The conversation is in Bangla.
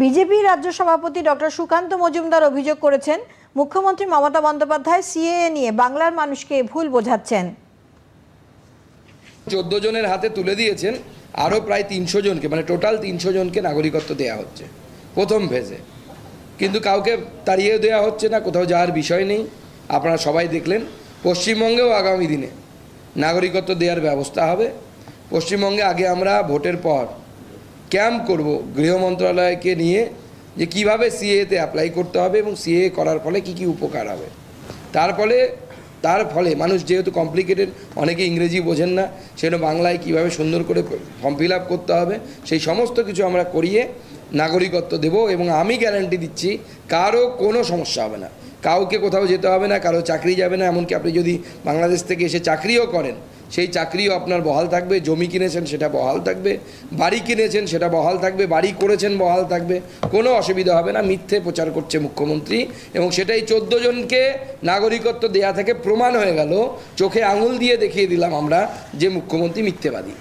বিজেপি রাজ্য সভাপতি ডক্টর সুকান্ত মজুমদার অভিযোগ করেছেন, মুখ্যমন্ত্রী মমতা বন্দ্যোপাধ্যায় সিএএ নিয়ে বাংলার মানুষকে ভুল বোঝাচ্ছেন। চোদ্দ জনের হাতে তুলে দিয়েছেন, আরও প্রায় তিনশো জনকে মানে টোটাল তিনশো জনকে নাগরিকত্ব দেওয়া হচ্ছে, প্রথম ফেজে কিন্তু কাউকে তাড়িয়ে দেওয়া হচ্ছে না, কোথাও যাওয়ার বিষয় নেই। আপনারা সবাই দেখলেন, পশ্চিমবঙ্গেও আগামী দিনে নাগরিকত্ব দেওয়ার ব্যবস্থা হবে। পশ্চিমবঙ্গে আগে আমরা ভোটের পর ক্যাম্প করব গৃহ মন্ত্রণালয়কে নিয়ে যে কীভাবে সিএতে অ্যাপ্লাই করতে হবে এবং সিএ করার ফলে কি কি উপকার হবে। তার ফলে তার ফলে মানুষ যেহেতু কমপ্লিকেটেড অনেকে ইংরেজি বোঝেন না সেটা বাংলায় কীভাবে সুন্দর করে ফর্ম ফিল করতে হবে, সেই সমস্ত কিছু আমরা করিয়ে নাগরিকত্ব দেব এবং আমি গ্যারান্টি দিচ্ছি কারও কোনো সমস্যা হবে না। কাউকে কোথাও যেতে হবে না, কারও চাকরি যাবে না, এমনকি আপনি যদি বাংলাদেশ থেকে এসে চাকরিও করেন, সেই চাকরিও আপনার বহাল থাকবে, জমি কিনেছেন সেটা বহাল থাকবে, বাড়ি কিনেছেন সেটা বহাল থাকবে, বাড়ি করেছেন বহাল থাকবে, কোনো অসুবিধা হবে না, মিথ্যে প্রচার করছে মুখ্যমন্ত্রী, এবং সেটাই চোদ্দ জনকে নাগরিকত্ব দেয়া থেকে প্রমাণ হয়ে গেল, চোখে আঙুল দিয়ে দেখিয়ে দিলাম আমরা যে মুখ্যমন্ত্রী মিথ্যেবাদী।